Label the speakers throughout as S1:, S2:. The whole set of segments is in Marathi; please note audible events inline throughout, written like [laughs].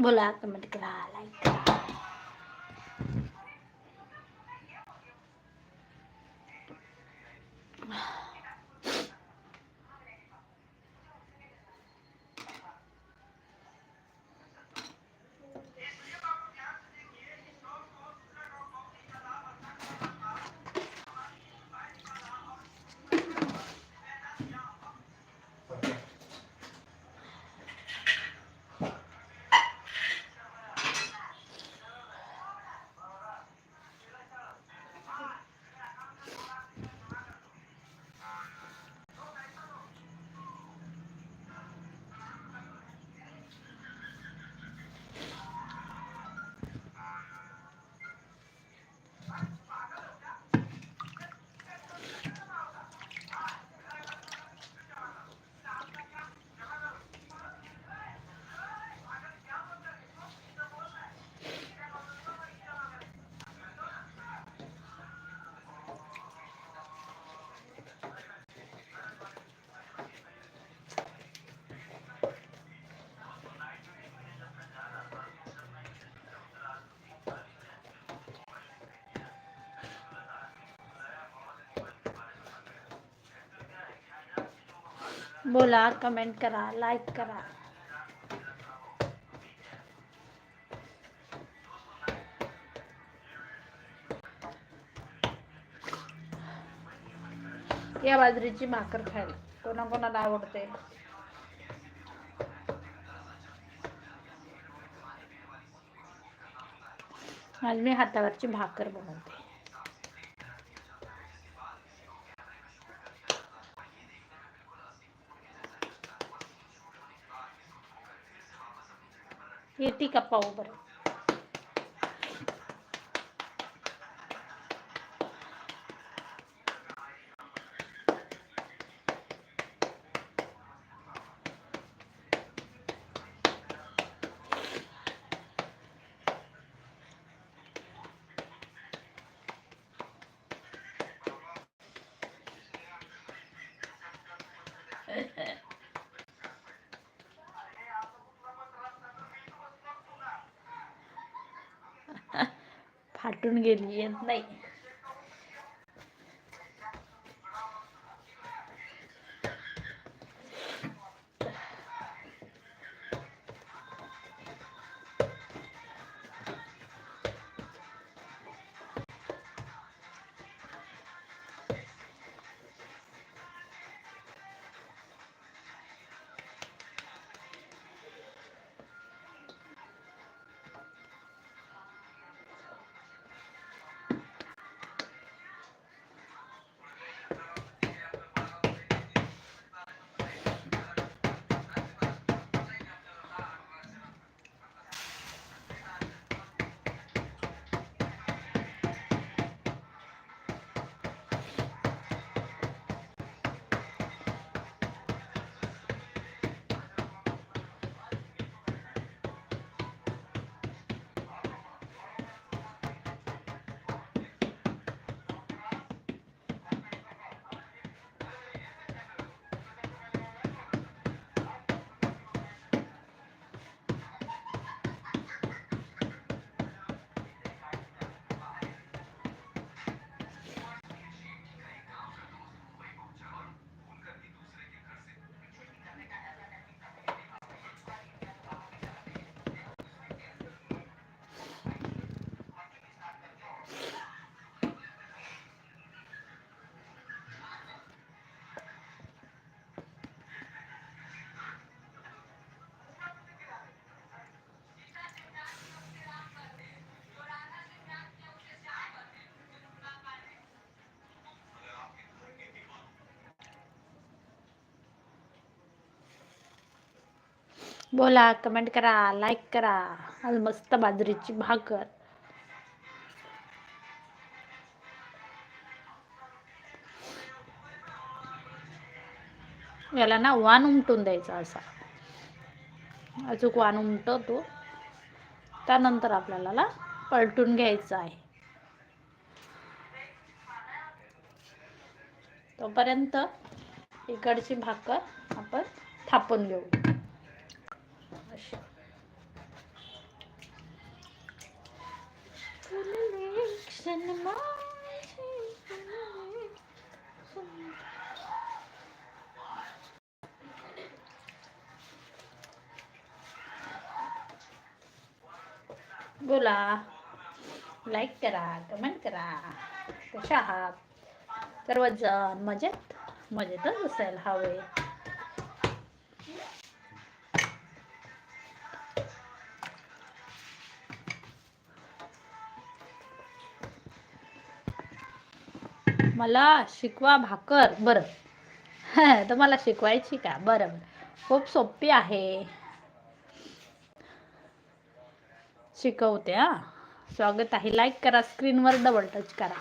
S1: बोला कमेंट करा लाईक करा बोला कमेंट करा लाइक करा. या बाजरीची भाकर खायला. कोणाकोणाला आवडते? आज मी हातावरची भाकर बनवते. येते का पाहू बरं Quần. बोला कमेंट करा लाईक करा. आज मस्त बाजरीची भाकर. याला ना वाण उमटून द्यायचा असा. अचूक वाण उमटवतो त्यानंतर आपल्याला पलटून घ्यायचं आहे. तोपर्यंत इकडची भाकर आपण थापून घेऊ. बोला. लाईक करा कमेंट करा. कशा आहात? सर्वजण मजेत? मजेतच असायला हवे मला शिकवा भाकर. बरं. [laughs] तर मला शिकवायची का? बरं बरं. खूप सोपी आहे. शिकवते हा. स्वागत आहे. लाईक करा स्क्रीनवर डबल टच करा.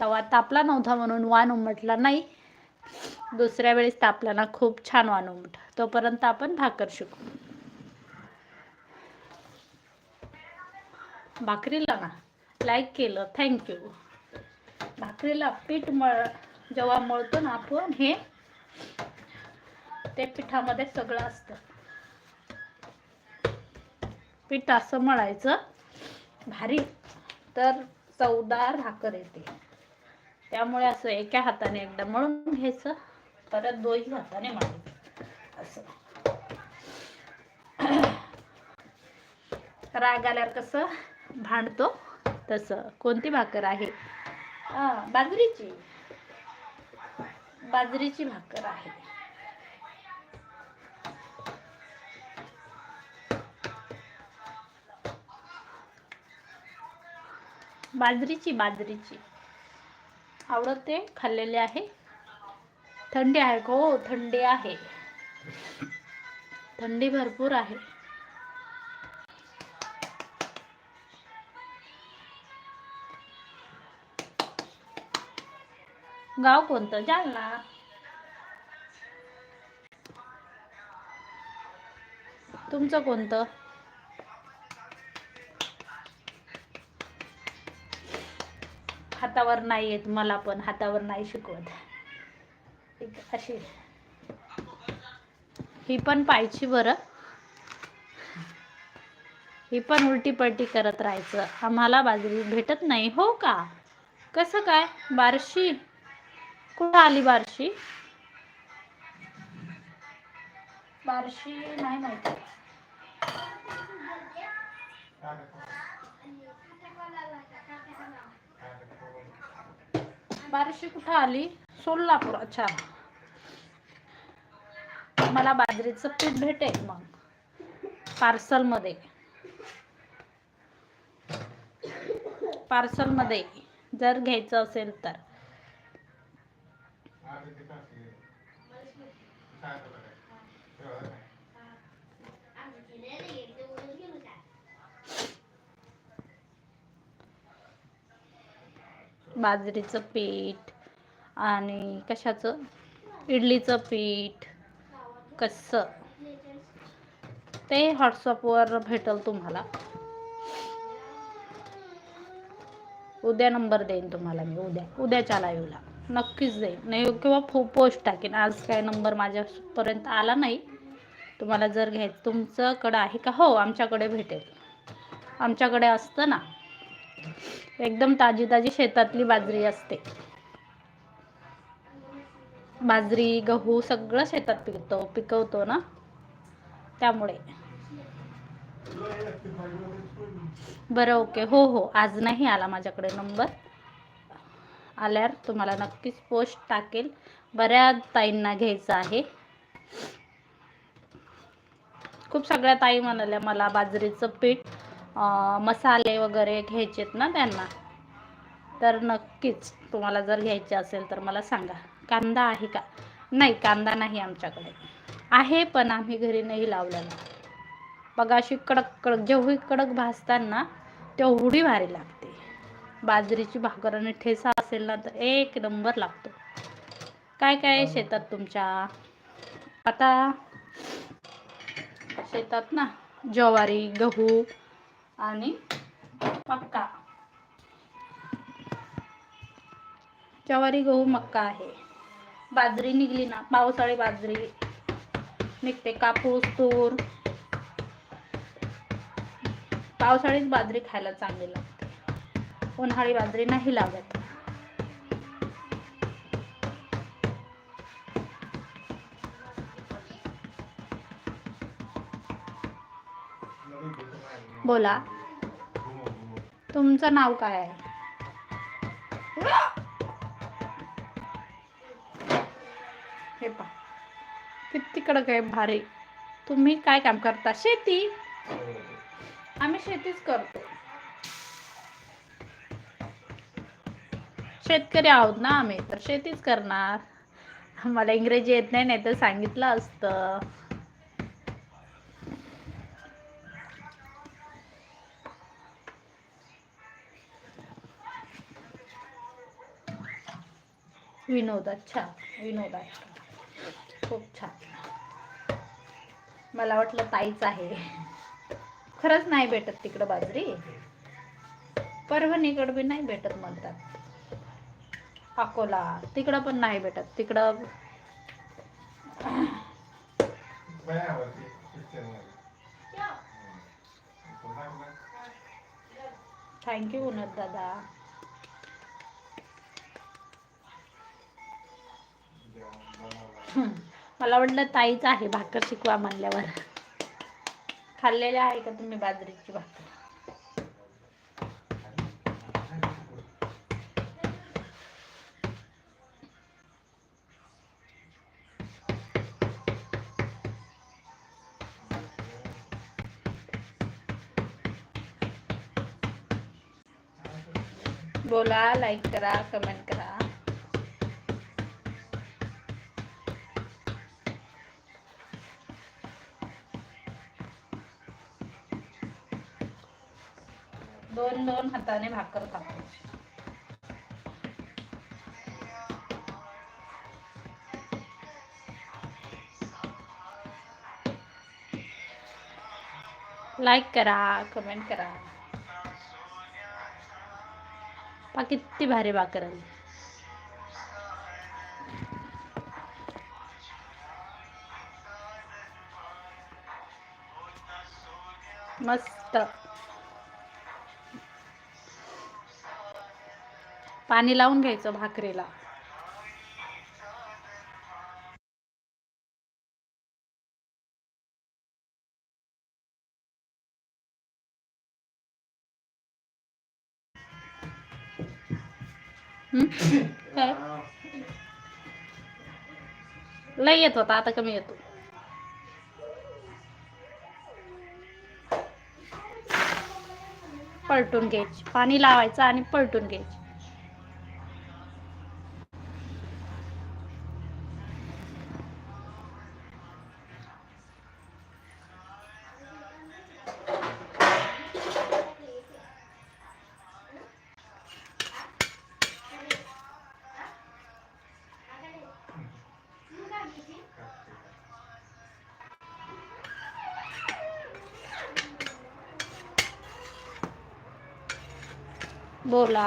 S1: तवा तापला नव्हता म्हणून वाण उमटला नाही. दुसऱ्या वेळेस तापला ना खूप छान वान उमट. तोपर्यंत आपण भाकर शिकू. भाकरीला ना. लाईक केलं. थँक्यू भाकरीला पीठ मळ जेव्हा मळतो ना आपण हे ते पिठामध्ये सगळं असतं. पीठ असं मळायचं भारी. तर चवदार भाकर येते. त्यामुळे असं एका हाताने एकदा मळून घ्यायचं परत दोन्ही हाताने मळायचं असं. राग आल्यावर कसं भांडतो तसं. कोणती भाकर आहे? हा बाजरीची. बाजरीची भाकर आहे. बाजरीची बाजरीची. आवडते? खाल्लेले आहे? थंडी आहे हो थंडी आहे. थंडी भरपूर आहे. गाव कोणतं? जालना. तुमचं कोणतं? हातावर नाही येत मला पण हातावर नाही शिकवत. एक अशी. ही पण पाहिजे बरं. ही पण उलटी पलटी करत राहायचं. आम्हाला बाजरी भेटत नाही हो का? कसं काय? बारशी? कुठं आली बारशी? बारशी नाही माहिती. बारशी कुठं आली? सोलापूर अच्छा. मला बाजरीचं पीठ भेटेल मग पार्सलमध्ये. पार्सलमध्ये जर घ्यायचं असेल तर. बाजरीचं पीठ आणि कशाचं? इडलीचं पीठ. कसं? ते व्हॉट्सअपवर भेटल तुम्हाला. उद्या नंबर देईन तुम्हाला मी उद्या. उद्याच्या लाईव्हला नक्कीच जाईल. नाही हो, किंवा फो पोस्ट टाकेन. आज काय नंबर माझ्यापर्यंत आला नाही. तुम्हाला जर घ्यायचं तुमच्याकडं आहे का? हो आमच्याकडे भेटेल. आमच्याकडे असतं ना. एकदम ताजी ताजी शेतातली बाजरी असते. बाजरी गहू सगळं शेतात पिकतो पिकवतो ना. त्यामुळे. बरं ओके हो हो. आज नाही आला माझ्याकडे नंबर आल्यावर तुम्हाला नक्कीच पोस्ट टाकेल. बऱ्याच ताईंना घ्यायचं आहे. खूप सगळ्या ताई म्हणाल्या मला बाजरीचं पीठ मसाले वगैरे घ्यायचेत ना त्यांना. तर नक्कीच तुम्हाला जर घ्यायचे असेल तर मला सांगा. कांदा आहे का? नाही कांदा नाही आमच्याकडे. आहे पण आम्ही घरी नाही लावलेला. बघा अशी कडक कडक जेवढी कडक भाजताना तेवढी भारी लागते. बाजरीची भाकर आणि ठेसा असेल ना तर एक नंबर लागतो. काय काय शेतात तुमच्या? आता शेतात ना ज्वारी गहू आणि मक्का. ज्वारी गहू मक्का आहे. बाजरी निघली ना पावसाळी बाजरी निघते कापूस तूर. पावसाळीच बाजरी खायला चांगली लागते. उन्हाळी बाजरी नाही लागत. बोला. तुमचं नाव काय आहे? हे पा किती कडक आहे भारी. तुम्ही काय काम करता? शेती. आम्ही शेतीच करतो. शेतकरी आहोत ना आम्ही तर शेतीच करणार. मला इंग्रजी येत नाही नाही तर सांगितलं असतं. विनोद अच्छा. विनोद आहे. खूप छान. मला वाटलं ताईच आहे. खरंच नाही भेटत तिकडं बाजरी. परभणीकडं बी नाही भेटत म्हणतात. अकोला. तिकडं पण नाही भेटत. तिकडं थँक्यू विनोद दादा मला वाटलं ताईच आहे भाकर शिकवा म्हणल्यावर. खाल्लेले आहे का तुम्ही बाजरीची भाकर? बोला लाईक करा कमेंट करा. दोन दोन हाताने भाकर खातो. लाईक करा कमेंट करा. पा किती भारी भाकर आली. मस्त. पाणी लावून घ्यायचं भाकरीला. लय येत होता आता कमी येतो. पलटून घ्यायची. पाणी लावायचं आणि पलटून घ्यायची. बोला.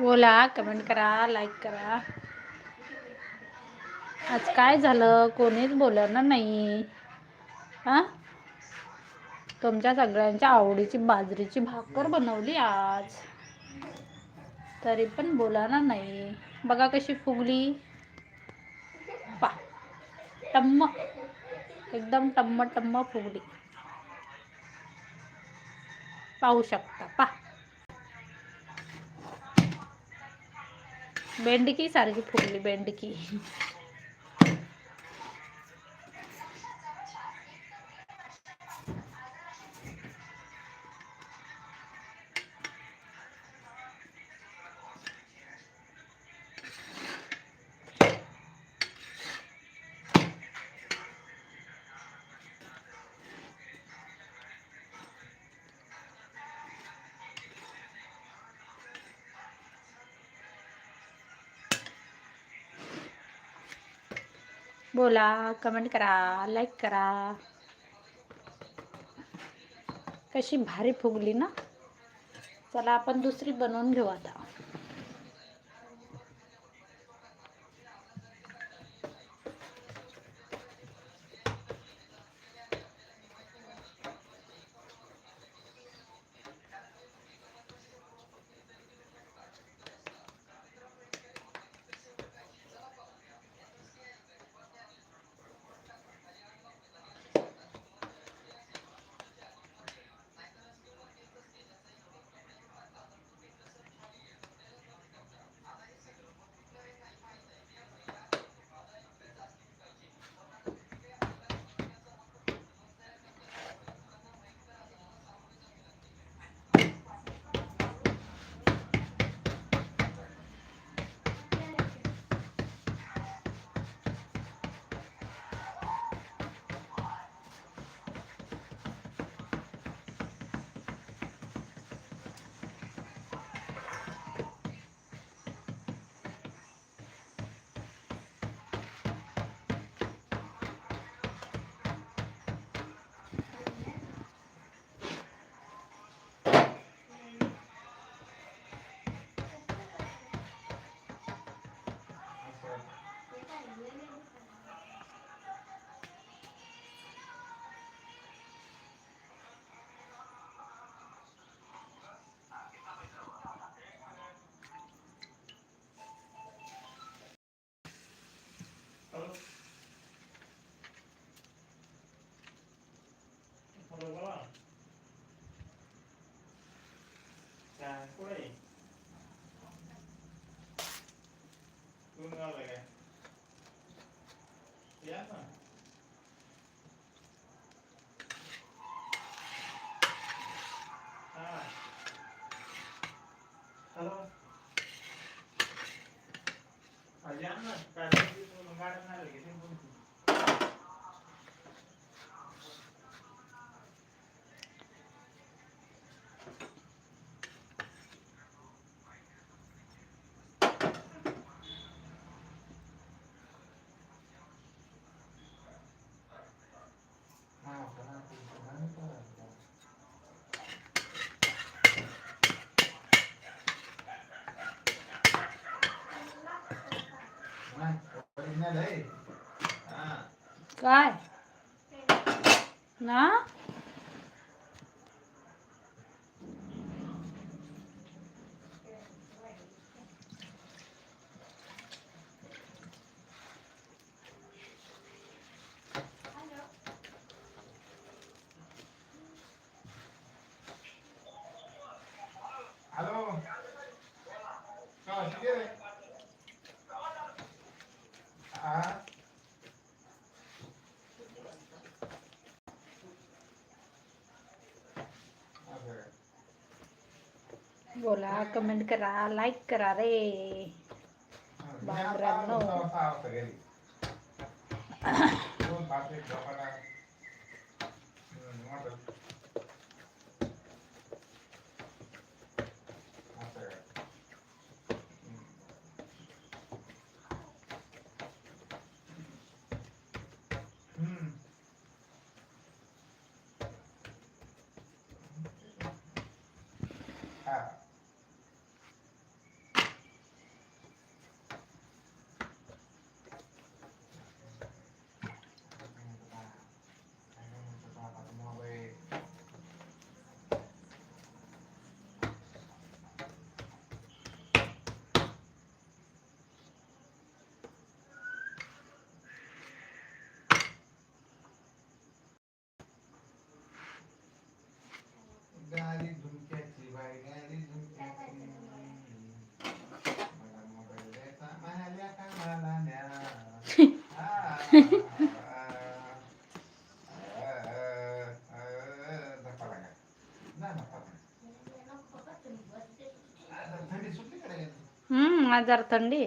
S1: बोला कमेंट करा लाईक करा. आज काय झालं? कोणीच बोलणार नाही. हां? तुमच्या सगळ्यांच्या आवडीची बाजरीची भाकर बनवली आज. तरी पण बोलाना नाही. बघा कशी फुगली. पा. टम्म. एकदम टम्म टम्म फुगली. पाहू शकता. पा. బెండికి సరిగిపోయింది బెండికి. बोला कमेंट करा लाईक करा. कशी भारी फुगली ना. चला आपण दुसरी बनवून घेऊ आता.
S2: Follow along. Nah. या ना काय गाडी नाही की ते
S1: काय ना
S2: हॅलो का शिके रे हा
S1: बोला कमेंट करा लाईक करा रे बापरांनो.
S2: हो.
S1: हम्म Hmm, ngajar tendi.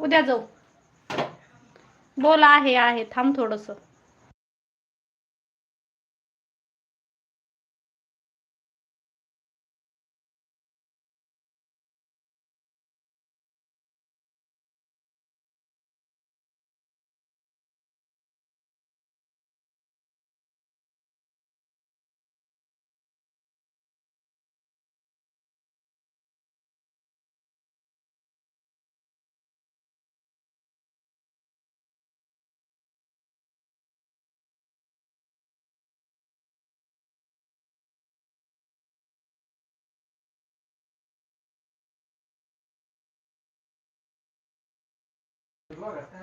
S1: उद्या जाऊ. बोला आहे आहे. थांब थोडंसं.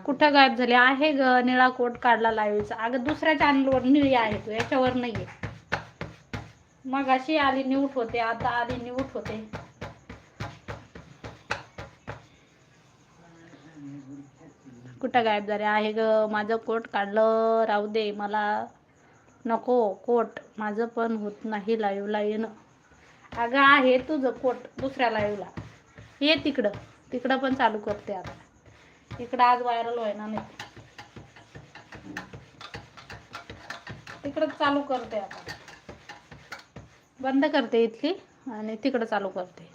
S1: कुठं गायब झाले? आहे ग निळा कोट काढला लाईव्हचा. अगं दुसऱ्या चॅनलवर निळी आहे तू याच्यावर नाहीये. मग अशी आली न्यूट होते आता आली न्यूट होते. कुठं गायब झाले? आहे ग माझं कोट काढलं राहू दे मला नको कोट. माझं पण होत नाही लाईव्हला येणं. अगं आहे तुझं कोट दुसऱ्या लाईव्हला. ये तिकडं. तिकडं पण चालू करते आता. इकडं आज व्हायरल व्हायना नाही. तिकडं चालू करते आता. बंद करते इथली आणि तिकडं चालू करते.